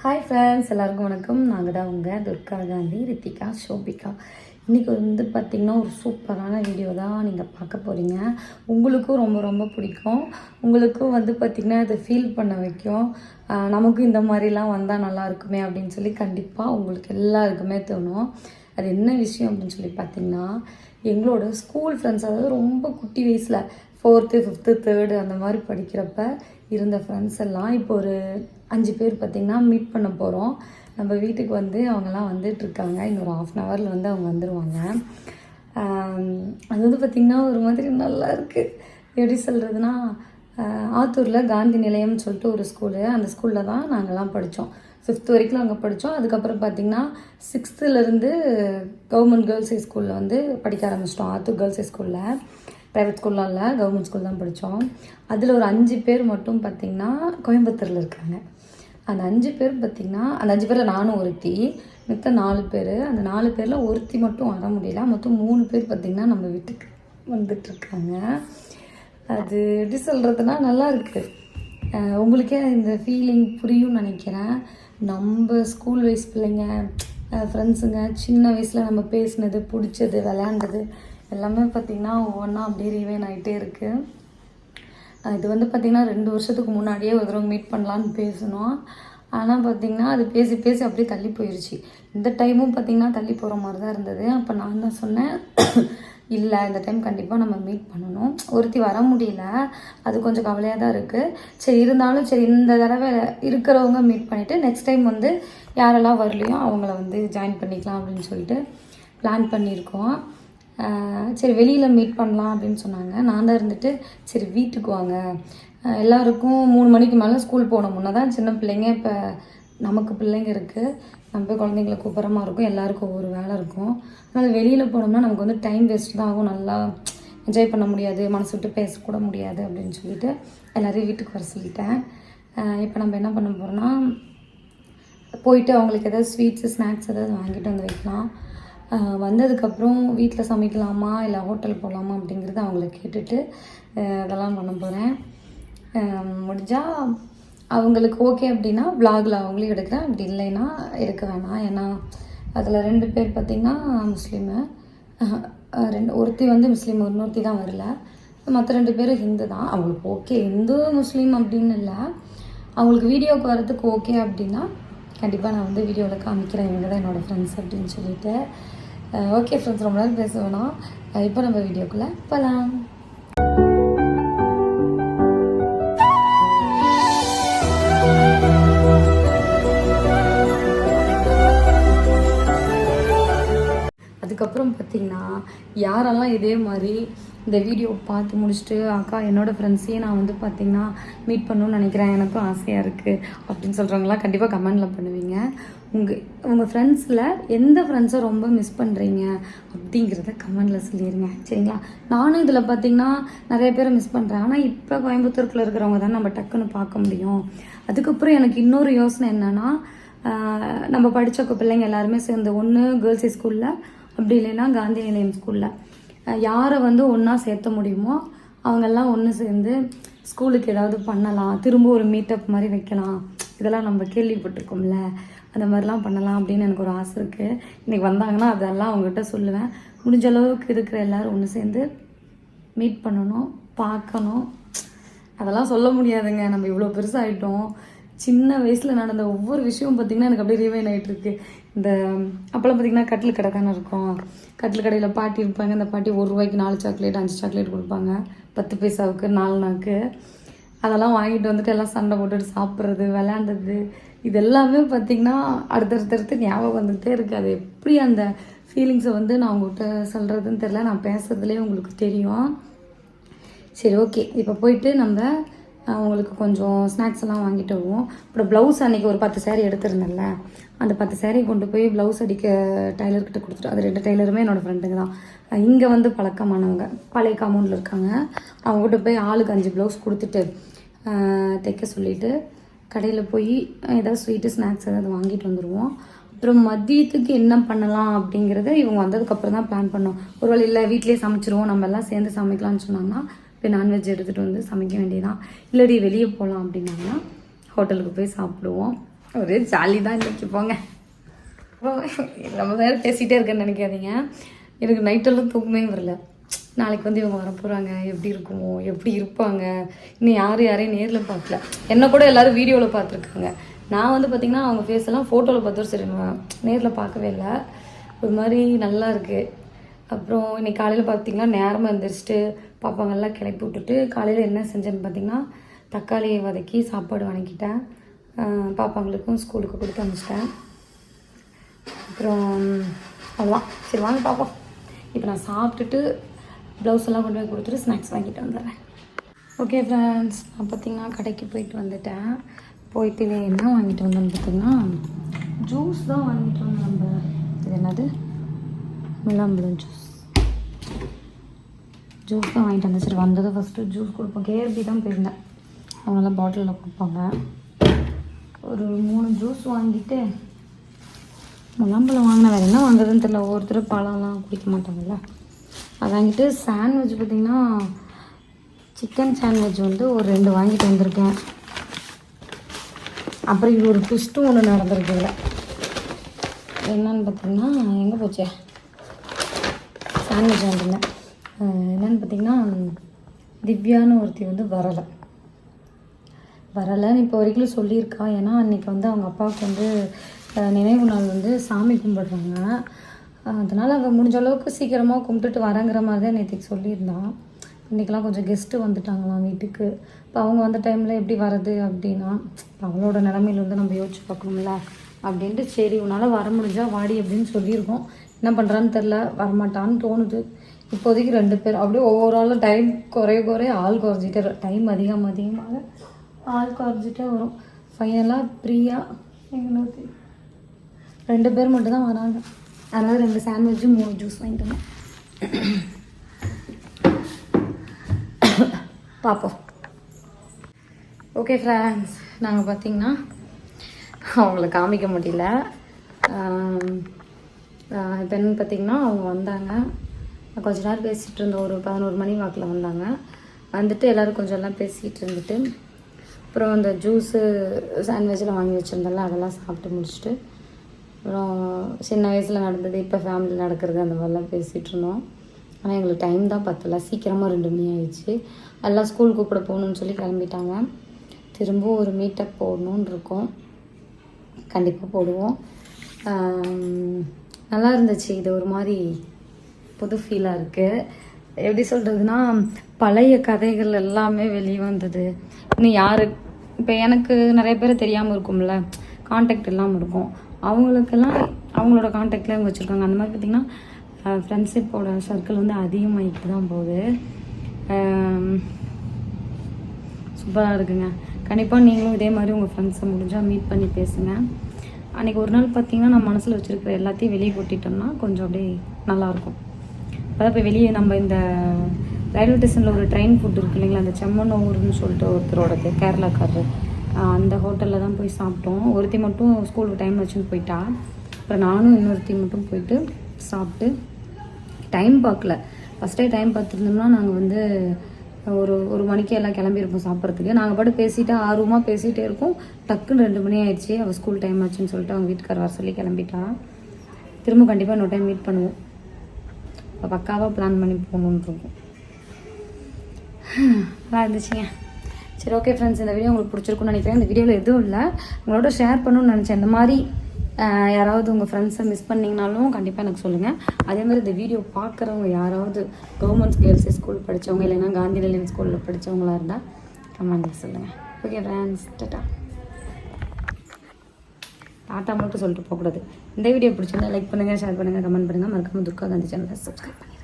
Hi friends எல்லாருக்கும் வணக்கம். நாங்கள் தான் உங்கள் துர்கா காந்தி ரித்திகா ஷோபிகா இன்றைக்கி வந்து பார்த்திங்கன்னா ஒரு சூப்பரான வீடியோ தான் நீங்கள் பார்க்க போகிறீங்க உங்களுக்கும் ரொம்ப ரொம்ப பிடிக்கும். உங்களுக்கும் வந்து பார்த்திங்கன்னா அதை ஃபீல் பண்ண வைக்கும். நமக்கும் இந்த மாதிரிலாம் வந்தால் நல்லா இருக்குமே அப்படின்னு சொல்லி கண்டிப்பாக உங்களுக்கு எல்லாருக்குமே தோணும். அது என்ன விஷயம் அப்படின்னு சொல்லி பார்த்தீங்கன்னா எங்களோட ஸ்கூல் ஃப்ரெண்ட்ஸ் அதாவது ரொம்ப குட்டி வயசில் ஃபோர்த்து ஃபிஃப்த்து தேர்டு அந்த மாதிரி படிக்கிறப்ப இருந்த ஃப்ரெண்ட்ஸ் எல்லாம் இப்போ ஒரு அஞ்சு பேர் பார்த்திங்கன்னா மீட் பண்ண போகிறோம் நம்ம வீட்டுக்கு வந்து அவங்கெல்லாம் வந்துட்டுருக்காங்க இன்னொரு ஆஃப் அன் ஹவரில் வந்து அவங்க வந்துடுவாங்க அது வந்து பார்த்திங்கன்னா ஒரு மாதிரி நல்லா இருக்குது எப்படி சொல்கிறதுனா ஆத்தூரில் காந்தி நிலையம்னு சொல்லிட்டு ஒரு ஸ்கூலு அந்த ஸ்கூலில் தான் நாங்கள்லாம் படித்தோம் ஃபிஃப்த் வரைக்கும் அங்கே படித்தோம் அதுக்கப்புறம் பார்த்திங்கன்னா சிக்ஸ்த்துலேருந்து கவர்மெண்ட் கேர்ள்ஸ் ஹை ஸ்கூலில் வந்து படிக்க ஆரம்பிச்சிட்டோம். ஆத்தூர் கேர்ள்ஸ் ஹை ஸ்கூலில் ப்ரைவேட் ஸ்கூல்லாம் இல்லை கவர்மெண்ட் ஸ்கூல் தான் படித்தோம் அதில் ஒரு அஞ்சு பேர் மட்டும் பார்த்திங்கன்னா கோயம்புத்தூரில் இருக்காங்க. அந்த அஞ்சு பேர் பார்த்திங்கன்னா அந்த அஞ்சு பேரில் நானும் ஒருத்தி மித்த நாலு பேர். அந்த நாலு பேரில் ஒருத்தி மட்டும் வர முடியல. மொத்தம் மூணு பேர் பார்த்திங்கன்னா நம்ம வீட்டுக்கு வந்துட்டுருக்காங்க. அது எப்படி சொல்கிறதுனா நல்லா இருக்குது உங்களுக்கே இந்த ஃபீலிங் புரியும்னு நினைக்கிறேன். நம்ம ஸ்கூல் வயசு பிள்ளைங்க ஃப்ரெண்ட்ஸுங்க சின்ன வயசில் நம்ம பேசினது பிடிச்சது விளையாண்டது எல்லாமே பார்த்திங்கன்னா ஒவ்வொன்றா அப்படியே ரீவைன் ஆகிட்டே இருக்குது இது வந்து பார்த்திங்கன்னா ரெண்டு வருஷத்துக்கு முன்னாடியே ஒரு தடவை மீட் பண்ணலான்னு பேசினோம். ஆனால் பார்த்திங்கன்னா அது பேசி பேசி அப்படியே தள்ளி போயிடுச்சு இந்த டைமும் பார்த்திங்கன்னா தள்ளி போகிற மாதிரி தான் இருந்தது. அப்போ நான் தான் சொன்னேன் இல்லை இந்த டைம் கண்டிப்பாக நம்ம மீட் பண்ணணும். ஒருத்தி வர முடியல. அது கொஞ்சம் கவலையாக தான் இருக்குது சரி இருந்தாலும் சரி இந்த தடவை இருக்கிறவங்க மீட் பண்ணிவிட்டு நெக்ஸ்ட் டைம் வந்து யாரெல்லாம் வரலையோ அவங்கள வந்து ஜாயின் பண்ணிக்கலாம் அப்படின்னு சொல்லிட்டு பிளான் பண்ணியிருக்கோம். சரி வெளியில் மீட் பண்ணலாம் அப்படின்னு சொன்னாங்க. நான் தான் இருந்துட்டு சரி வீட்டுக்கு வாங்க. எல்லாருக்கும் மூணு மணிக்கு மேலே ஸ்கூல் போன முன்னே தான் சின்ன பிள்ளைங்க இப்போ நமக்கு பிள்ளைங்க இருக்குது நம்ம போய் குழந்தைங்களை கூப்பிட்றமா இருக்கும். எல்லாருக்கும் ஒவ்வொரு வேலை இருக்கும். அதனால் வெளியில் போனோம்னா நமக்கு வந்து டைம் வேஸ்ட் தான் ஆகும். நல்லா என்ஜாய் பண்ண முடியாது. மனசு விட்டு பேசக்கூட முடியாது அப்படின்னு சொல்லிட்டு எல்லோரையும் வீட்டுக்கு வர சொல்லிட்டேன். இப்போ நம்ம என்ன பண்ண போகிறோம்னா போயிட்டு அவங்களுக்கு ஏதாவது ஸ்வீட்ஸு ஸ்நாக்ஸ் ஏதாவது வாங்கிட்டு வந்து வைக்கலாம். வந்ததுக்கப்புறம் வீட்டில் சமைக்கலாமா இல்லை ஹோட்டல் போகலாமா அப்படிங்கிறத அவங்கள கேட்டுட்டு அதெல்லாம் பண்ண போகிறேன் முடிஞ்சால் அவங்களுக்கு ஓகே அப்படின்னா ப்ளாகில் அவங்களே எடுக்கிறேன். அப்படி இல்லைன்னா எடுக்க வேணாம். ஏன்னா அதில் ரெண்டு பேர் பார்த்திங்கன்னா முஸ்லீமு. ரெண்டு ஒருத்தி வந்து முஸ்லீம் இன்னொருத்தி தான் வரல. மற்ற ரெண்டு பேரும் ஹிந்து தான். அவங்களுக்கு ஓகே இந்து முஸ்லீம் அப்படின்னு இல்லை. அவங்களுக்கு வீடியோவுக்கு வரதுக்கு ஓகே அப்படின்னா கண்டிப்பாக நான் வந்து வீடியோவில் காமிக்கிறேன். இவங்க தான் என்னோடய ஃப்ரெண்ட்ஸ் அப்படின்னு சொல்லிட்டு. ஓகே ஃப்ரெண்ட்ஸ் ரொம்ப நேரம் பேச வேணாம் இப்போ நம்ம வீடியோக்குள்ளே போகலாம் அதுக்கப்புறம் பார்த்திங்கன்னா யாரெல்லாம் இதே மாதிரி இந்த வீடியோ பார்த்து முடிச்சுட்டு அக்கா என்னோட ஃப்ரெண்ட்ஸையும் நான் வந்து பார்த்திங்கன்னா மீட் பண்ணணும்னு நினைக்கிறேன். எனக்கும் ஆசையாக இருக்குது அப்படின்னு சொல்கிறவங்களாம் கண்டிப்பாக கமெண்டில் பண்ணுவீங்க. உங்கள் உங்கள் ஃப்ரெண்ட்ஸில் எந்த ஃப்ரெண்ட்ஸை ரொம்ப மிஸ் பண்ணுறீங்க அப்படிங்கிறத கமெண்டில் சொல்லிடுங்க சரிங்களா? நானும் இதில் பார்த்திங்கன்னா நிறைய பேரை மிஸ் பண்ணுறேன் ஆனால் இப்போ கோயம்புத்தூருக்குள்ள இருக்கிறவங்க தான் நம்ம டக்குன்னு பார்க்க முடியும். அதுக்கப்புறம் எனக்கு இன்னொரு யோசனை என்னென்னா நம்ம படித்த பிள்ளைங்க எல்லாருமே சேர்ந்து ஒன்று கேர்ள்ஸ் ஸ்கூலில் அப்படி இல்லைன்னா காந்தி நிலையம் ஸ்கூலில் யாரை வந்து ஒன்றா சேர்த்த முடியுமோ அவங்கெல்லாம் ஒன்று சேர்ந்து ஸ்கூலுக்கு ஏதாவது பண்ணலாம். திரும்ப ஒரு மீட்டப் மாதிரி வைக்கலாம். இதெல்லாம் நம்ம கேள்விப்பட்டிருக்கோம்ல. அந்த மாதிரிலாம் பண்ணலாம் அப்படின்னு எனக்கு ஒரு ஆசை இருக்குது இன்றைக்கி வந்தாங்கன்னா அதெல்லாம் அவங்ககிட்ட சொல்லுவேன். முடிஞ்ச அளவுக்கு இருக்கிற எல்லாரும் ஒன்று சேர்ந்து மீட் பண்ணணும் பார்க்கணும். அதெல்லாம் சொல்ல முடியாதுங்க. நம்ம இவ்வளோ பெருசாகிட்டோம் சின்ன வயசில் நடந்த ஒவ்வொரு விஷயமும் பார்த்திங்கன்னா எனக்கு அப்படியே ரிவைன் ஆகிட்டு இருக்கு. இந்த அப்போல்லாம் பார்த்திங்கன்னா கட்டில் கடை தானே இருக்கும். கட்டில் கடையில் பாட்டி இருப்பாங்க. அந்த பாட்டி ஒரு ரூபாய்க்கு நாலு சாக்லேட் அஞ்சு சாக்லேட் கொடுப்பாங்க. பத்து பைசாவுக்கு நாலு நாக்கு. அதெல்லாம் வாங்கிட்டு வந்துட்டு எல்லாம் சண்டை போட்டுட்டு சாப்பிட்றது விளையாண்டது இது எல்லாமே பார்த்திங்கன்னா அடுத்தடுத்தடுத்து ஞாபகம் வந்துகிட்டே இருக்குது அது எப்படி அந்த ஃபீலிங்ஸை வந்து நான் உங்கள்கிட்ட சொல்கிறதுன்னு தெரில நான் பேசுகிறதுலேயே உங்களுக்கு தெரியும். சரி ஓகே இப்போ போயிட்டு நம்ம உங்களுக்கு கொஞ்சம் ஸ்நாக்ஸ் எல்லாம் வாங்கிட்டு வருவோம். அப்புறம் ப்ளவுஸ் அன்றைக்கி ஒரு பத்து சேரீ எடுத்திருந்தேன்ல அந்த பத்து சேரீ கொண்டு போய் ப்ளவுஸ் அடிக்க டைலர்கிட்ட கொடுத்துட்டு அது ரெண்டு டைலருமே என்னோடய ஃப்ரெண்டுங்க தான். இங்கே வந்து பழக்கமானவங்க பழைய காமௌண்டில் இருக்காங்க. அவங்ககிட்ட போய் ஆளுக்கு அஞ்சு ப்ளவுஸ் கொடுத்துட்டு தைக்க சொல்லிட்டு கடையில் போய் ஏதாவது ஸ்வீட்டு ஸ்நாக்ஸ் ஏதாவது வாங்கிட்டு வந்துடுவோம் அப்புறம் மதியத்துக்கு என்ன பண்ணலாம் அப்படிங்கிறத இவங்க வந்ததுக்கப்புறம் தான் பிளான் பண்ணோம். ஒருவேளை இல்லை வீட்லேயே சமைச்சிருவோம் நம்ம எல்லாம் சேர்ந்து சமைக்கலாம்னு சொன்னாங்கன்னா போய் நான்வெஜ் எடுத்துகிட்டு வந்து சமைக்க வேண்டியதான் இல்லடி வெளியே போகலாம் அப்படின்னாங்கன்னா ஹோட்டலுக்கு போய் சாப்பிடுவோம். ஒரே ஜாலி தான் இன்றைக்கி போங்க. ஓ, ரொம்ப நேரம் பேசிகிட்டே இருக்கேன்னு நினைக்காதீங்க. எனக்கு நைட்டெல்லாம் தூக்கமே வரல. நாளைக்கு வந்து இவங்க வர போகிறாங்க எப்படி இருக்குமோ எப்படி இருப்பாங்க? இன்னும் யார் யாரையும் நேரில் பார்க்கல. என்ன கூட எல்லோரும் வீடியோவில் பார்த்துருக்காங்க. நான் வந்து பார்த்திங்கன்னா அவங்க ஃபேஸ் எல்லாம் ஃபோட்டோவில் பார்த்தோம் சரி நேரில் பார்க்கவே இல்லை. ஒரு மாதிரி நல்லா இருக்குது அப்புறம் இன்னைக்கு காலையில் பார்த்தீங்கன்னா நேரமாக எழுந்திரிச்சிட்டு பாப்பாங்கெல்லாம் கிளப்பி விட்டுட்டு காலையில் என்ன செஞ்சேன்னு பார்த்தீங்கன்னா தக்காளியை வதக்கி சாப்பாடு வணக்கிட்டேன். பாப்பாங்களுக்கும் ஸ்கூலுக்கு கொடுத்து அனுப்பிச்சிட்டேன். அப்புறம் அவ்வளோதான் சரி வாங்க பாப்பா இப்போ நான் சாப்பிட்டுட்டு ப்ளவுஸ் எல்லாம் கொண்டு போய் கொடுத்துட்டு ஸ்நாக்ஸ் வாங்கிட்டு வந்துடுறேன். ஓகே ஃப்ரெண்ட்ஸ் நான் பார்த்தீங்கன்னா கடைக்கு போயிட்டு வந்துட்டேன். போயிட்டு என்ன வாங்கிட்டு வந்தேன்னு பார்த்தீங்கன்னா ஜூஸ் தான் வாங்கிட்டு வந்தேன் நம்ம. இது என்னது? முலாம்பழம் ஜூஸ் ஜூஸ் தான் வாங்கிட்டு வந்தேன். சரி வந்தது ஃபஸ்ட்டு ஜூஸ் கொடுப்போம். கேஆர்பி தான் போயிருந்தேன். அவங்களாம் பாட்டிலில் கொடுப்பாங்க. ஒரு மூணு ஜூஸ் வாங்கிட்டு முலாம்பழம் வாங்கின வேறு என்ன வாங்குறதுன்னு தெரியல. ஒவ்வொருத்தரும் பழம்லாம் குடிக்க மாட்டாங்கல்ல. அது வாங்கிட்டு சாண்ட்விச் பார்த்திங்கன்னா சிக்கன் சாண்ட்விச் வந்து ஒரு ரெண்டு வாங்கிட்டு வந்திருக்கேன். அப்புறம் இது ஒரு ட்விஸ்ட்டும் ஒன்று நடந்திருக்கு இதில். என்னன்னு பார்த்தீங்கன்னா எங்கே போச்சே? சாண்ட்விச் வாங்கியிருந்தேன் என்னென்னு பார்த்தீங்கன்னா திவ்யான்னு ஒருத்தி வந்து வரலை. வரலைன்னு இப்போ வரைக்கும் சொல்லியிருக்கா. ஏன்னா அன்றைக்கி வந்து அவங்க அப்பாவுக்கு வந்து நினைவு நாள் வந்து சாமி கும்பிடுறாங்க. அதனால் அவங்க முடிஞ்ச அளவுக்கு சீக்கிரமாக கும்பிட்டுட்டு வரேங்கிற மாதிரி தான் நேற்றுக்கு சொல்லியிருந்தான் இன்றைக்கெலாம் கொஞ்சம் கெஸ்ட்டு வந்துட்டாங்களாம் வீட்டுக்கு. இப்போ அவங்க வந்த டைமில் எப்படி வர்றது அப்படின்னா அவளோட நிலமையில வந்து நம்ம யோசிச்சு பார்க்கணும்ல அப்படின்ட்டு சரி உன்னால் வர முடிஞ்சால் வாடி அப்படின்னு சொல்லியிருக்கோம். என்ன பண்ணுறான்னு தெரில வரமாட்டான்னு தோணுது. இப்போதைக்கு ரெண்டு பேர் அப்படியே ஒவ்வொரு ஆளும் டைம் குறைய குறைய ஆள் குறைஞ்சிட்டே டைம் அதிகம் அதிகமாக ஆள் குறைஞ்சிட்டே வரும். ஃபைனலாக பிரியா எங்களுக்கு ரெண்டு பேர் மட்டும் தான் வராங்க. அதனால் ரெண்டு சாண்ட்விட்சு மூணு ஜூஸ் வாங்கிட்டு பார்ப்போம் ஓகே ஃப்ரெண்ட்ஸ் நாங்கள் பார்த்தீங்கன்னா அவங்கள காமிக்க முடியல. இப்போ என்னன்னு பார்த்தீங்கன்னா அவங்க வந்தாங்க. கொஞ்ச நேரம் பேசிகிட்டு இருந்தோம் ஒரு பதினோரு மணி வாக்கில் வந்தாங்க. வந்துட்டு எல்லோரும் கொஞ்சம் எல்லாம் பேசிகிட்டு இருந்துட்டு அப்புறம் அந்த ஜூஸு சாண்ட்விச்சில் வாங்கி வச்சுருந்தோம்ல அதெல்லாம் சாப்பிட்டு முடிச்சுட்டு அப்புறம் சின்ன வயசில் நடந்தது இப்போ ஃபேமிலியில் நடக்கிறது அந்த மாதிரிலாம் பேசிகிட்டு இருந்தோம். ஆனால் எங்களுக்கு டைம் தான் பத்தல. சீக்கிரமாக ரெண்டு மணி ஆயிடுச்சு. எல்லாம் ஸ்கூல் கூப்பிட போகணுன்னு சொல்லி கிளம்பிட்டாங்க. திரும்ப ஒரு மீட்டப் போடணுன்னு இருக்கோம். கண்டிப்பாக போடுவோம். நல்லா இருந்துச்சு. இது ஒரு மாதிரி புது ஃபீலாக இருக்குது எப்படி சொல்கிறதுனா பழைய கதைகள் எல்லாமே வெளியே வந்தது. இன்னும் யார் இப்போ எனக்கு நிறைய பேர் தெரியாமல் இருக்கும்ல. காண்டாக்ட் இல்லாமல் இருக்கும். அவங்களுக்கெல்லாம் அவங்களோட காண்டாக்டில் அவங்க வச்சுருக்காங்க. அந்த மாதிரி பார்த்திங்கன்னா ஃப்ரெண்ட்ஷிப்போட சர்க்கிள் வந்து அதிகமாகிட்டு தான் போகுது சூப்பராக இருக்குங்க. கண்டிப்பாக நீங்களும் இதே மாதிரி உங்கள் ஃப்ரெண்ட்ஸை முடிஞ்சால் மீட் பண்ணி பேசுங்க. அன்றைக்கி ஒரு நாள் பார்த்தீங்கன்னா நான் மனசில் வச்சுருக்கிற எல்லாத்தையும் வெளியே கொட்டிட்டோம்னா கொஞ்சம் அப்படியே நல்லாயிருக்கும். அதான் இப்போ வெளியே நம்ம இந்த ரயில்வே ஸ்டேஷனில் ஒரு ட்ரெயின் ஃபுட் இருக்கு இல்லைங்களா அந்த செம்மனூர்னு சொல்லிட்டு ஒருத்தரோடது கேரளாக்காரர். அந்த ஹோட்டலில் தான் போய் சாப்பிட்டோம். ஒருத்தி மட்டும் ஸ்கூலுக்கு டைம் வச்சுன்னு போயிட்டா. அப்புறம் நானும் இன்னொருத்தி மட்டும் போயிட்டு சாப்பிட்டு டைம் பார்க்கல. ஃபஸ்ட்டே டைம் பார்த்துருந்தோம்னா நாங்கள் வந்து ஒரு ஒரு மணிக்கு எல்லாம் கிளம்பியிருப்போம் சாப்பிட்றதுக்கு. நாங்கள் பாட்டு பேசிட்டு ஆர்வமாக பேசிகிட்டே இருக்கோம். டக்குன்னு ரெண்டு மணி ஆயிடுச்சு. அவள் ஸ்கூல் டைம் ஆச்சுன்னு சொல்லிட்டு அவங்க வீட்டுக்கார் வர சொல்லி கிளம்பிட்டா. திரும்ப கண்டிப்பாக இன்னொரு டைம் மீட் பண்ணுவோம். இப்போ பக்காவாக பிளான் பண்ணி போகணுன்னு நல்லா இருந்துச்சுங்க. சரி ஓகே ஃப்ரெண்ட்ஸ் இந்த வீடியோ உங்களுக்கு பிடிச்சிருக்குன்னு நினைக்கிறேன். இந்த வீடியோவில் எதுவும் இல்லை. உங்களோட ஷேர் பண்ணணும்னு நினச்சேன். இந்த மாதிரி யாராவது உங்கள் ஃப்ரெண்ட்ஸை மிஸ் பண்ணிங்கனாலும் கண்டிப்பாக எனக்கு சொல்லுங்கள் அதே மாதிரி இந்த வீடியோ பார்க்குறவங்க யாராவது கவர்மெண்ட் கேர்ள்ஸ் ஸ்கூல் படித்தவங்க இல்லைன்னா காந்தி நிலையம் ஸ்கூலில் படித்தவங்களா இருந்தால் கமெண்ட்டில் சொல்லுங்கள் ஓகே ஃப்ரெண்ட்ஸ் டாட்டா டாட்டா மட்டும் சொல்லிட்டு போகக்கூடாது. இந்த வீடியோ பிடிச்சிருந்தா லைக் பண்ணுங்கள் ஷேர் பண்ணுங்கள் கமெண்ட் பண்ணுங்கள் மறக்காமல் துர்கா காந்தி சேனலை சப்ஸ்கிரைப் பண்ணுங்கள்